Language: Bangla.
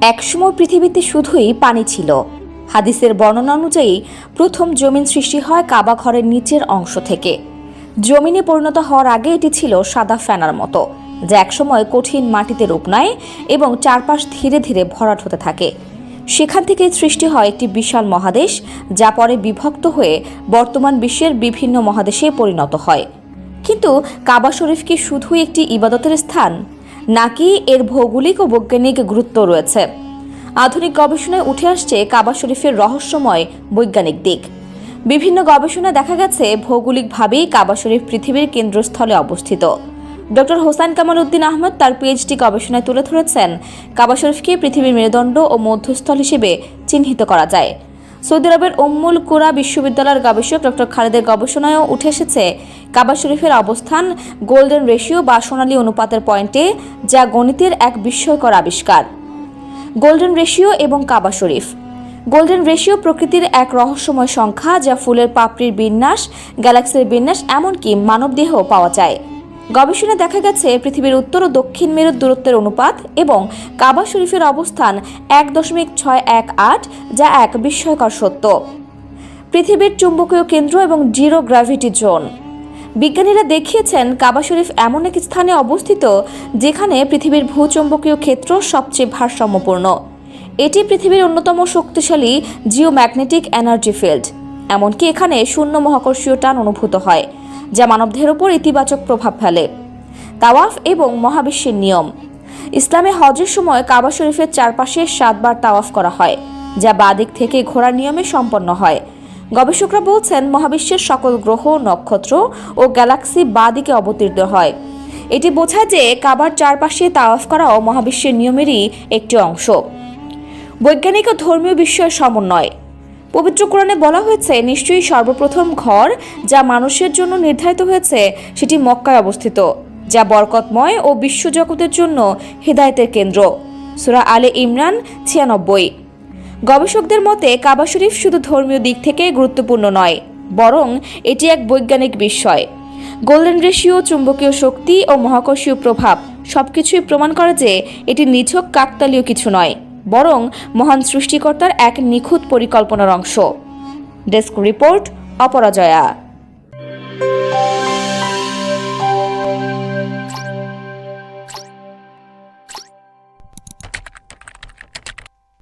একসময় পৃথিবীতে শুধুই পানি ছিল। হাদিসের বর্ণনা অনুযায়ী, প্রথম জমিন সৃষ্টি হয় কাবা ঘরের নিচের অংশ থেকে। জমিনে পরিণত হওয়ার আগে এটি ছিল সাদা ফেনার মতো, যা একসময় কঠিন মাটিতে রূপ নেয় এবং চারপাশ ধীরে ধীরে ভরাট হতে থাকে। সেখান থেকে সৃষ্টি হয় একটি বিশাল মহাদেশ, যা পরে বিভক্ত হয়ে বর্তমান বিশ্বের বিভিন্ন মহাদেশে পরিণত হয়। কিন্তু কাবা শরীফ কি শুধুই একটি ইবাদতের স্থান? নাকি এর ভৌগোলিক ও বৈজ্ঞানিক গুরুত্ব রয়েছে? আধুনিক গবেষণায় উঠে আসছে কাবা শরীফের রহস্যময় বৈজ্ঞানিক দিক। বিভিন্ন গবেষণায় দেখা গেছে, ভৌগোলিকভাবেই কাবা শরীফ পৃথিবীর কেন্দ্রস্থলে অবস্থিত। ডক্টর হোসাইন কামাল উদ্দিন আহমদ তার পিএইচডি গবেষণায় তুলে ধরেছেন, কাবা শরীফকে পৃথিবীর মেরুদণ্ড ও মধ্যস্থল হিসেবে চিহ্নিত করা যায়। সৌদি আরবের উম্মুল কুরা বিশ্ববিদ্যালয়ের গবেষক ডক্টর খালেদের গবেষণায়ও উঠে এসেছে, কাবা শরীফের অবস্থান, গোল্ডেন রেশিও বা সোনালী অনুপাতের পয়েন্টে, যা গণিতের এক বিস্ময়কর আবিষ্কার। গোল্ডেন রেশিও এবং কাবা শরীফ। গোল্ডেন রেশিও প্রকৃতির এক রহস্যময় সংখ্যা যা ফুলের পাপড়ির বিন্যাস, গ্যালাক্সির বিন্যাস, এমনকি মানবদেহ পাওয়া যায়। গবেষণায় দেখা গেছে, পৃথিবীর উত্তর ও দক্ষিণ মেরুর দূরত্বের অনুপাত এবং কাবা শরীফের অবস্থান এক দশমিক ছয় এক আট, যা এক বিস্ময়কর সত্য। পৃথিবীর চুম্বকীয় কেন্দ্র এবং জিরো গ্র্যাভিটি জোন। বিজ্ঞানীরা দেখিয়েছেন, কাবা শরীফ এমন এক স্থানে অবস্থিত, যেখানে পৃথিবীর ভূচুম্বকীয় ক্ষেত্র সবচেয়ে ভারসাম্যপূর্ণ। এটি পৃথিবীর অন্যতম শক্তিশালী জিওম্যাগনেটিক এনার্জি ফিল্ড, এমনকি এখানে শূন্য মহাকর্ষীয় টান অনুভূত হয়। যা মানবদেহের ওপর ইতিবাচক প্রভাব ফেলে। তাওয়াফ এবং মহাবিশ্বের নিয়ম। ইসলামে হজের সময় কাবা শরীফের চারপাশে সাতবার তাওয়াফ করা হয়, যা বাদিক থেকে ঘোরার নিয়মে সম্পন্ন হয়। গবেষকরা বলছেন, মহাবিশ্বের সকল গ্রহ, নক্ষত্র ও গ্যালাক্সি বাদিকে অবতীর্ণ হয়। এটি বোঝায় যে কাবার চারপাশে তাওয়াফ করাও মহাবিশ্বের নিয়মেরই একটি অংশ। বৈজ্ঞানিক ও ধর্মীয় বিষয়ের সমন্বয়। পবিত্র কোরআনে বলা হয়েছে, নিশ্চয়ই সর্বপ্রথম ঘর যা মানুষের জন্য নির্ধারিত হয়েছে, সেটি মক্কায় অবস্থিত, যা বরকতময় ও বিশ্বজগতের জন্য হেদায়েতের কেন্দ্র। সুরা আলে ইমরান ছিয়ানব্বই। গবেষকদের মতে, কাবা শরীফ শুধু ধর্মীয় দিক থেকে গুরুত্বপূর্ণ নয়, বরং এটি এক বৈজ্ঞানিক বিষয় গোল্ডেন রেশিও চুম্বকীয় শক্তি ও মহাকর্ষীয় প্রভাব সবকিছুই প্রমাণ করে যে, এটি নিছক, কাকতালীয় কিছু নয়। বরং মহান সৃষ্টিকর্তার এক নিখুঁত পরিকল্পনার অংশ। Desk report Aparajaya.